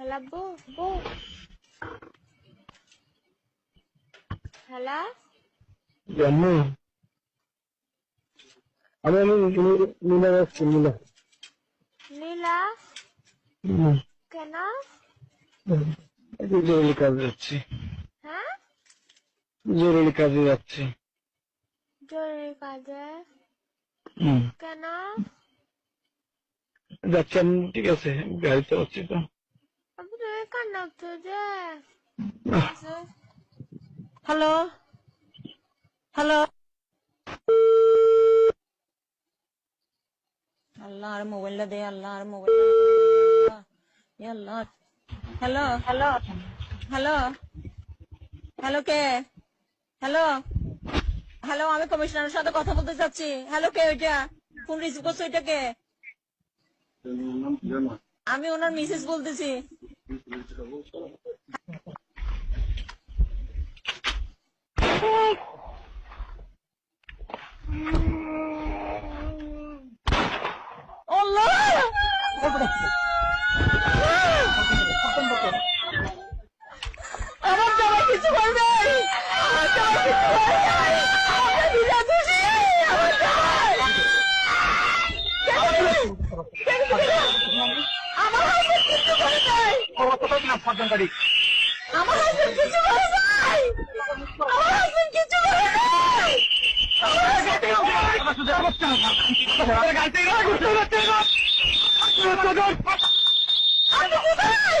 Hello বউ বউ hello জানো আমি আমি নীলা যাচ্ছি নীলা নীলা কেন জরুরি কাজে যাচ্ছি হ্যাঁ জরুরি কাজে যাচ্ছি জরুরি কাজে কেন যাচ্ছি আমি ঠিক আছে গাড়িতে যাচ্ছি তো হ্যালো? হ্যালো? আল্লাহ আর মোবাইলটা দে আল্লাহ আর মোবাইল আল্লাহ। হ্যালো? হ্যালো? হ্যালো? হ্যালো কে? হ্যালো? হ্যালো আমি কমিশনারের সাথে কথা বলতে চাচ্ছি। হ্যালো কে ওইটা? ফোন রিসিভ করছ ওইটা কে আমি ওনার মিসেস বলতেছি। আল্লাহ আমার জামাই কিছু করবে আমার জামাই কিছু করবে আমার দিদা খুশি আমার জামাই আমার হাজবেন্ড কিছু করে নাই আমার হাজবেন্ড কিছু করে নাই! আমার হাজবেন্ড কিছু করে নাই! আপনি কোথায়?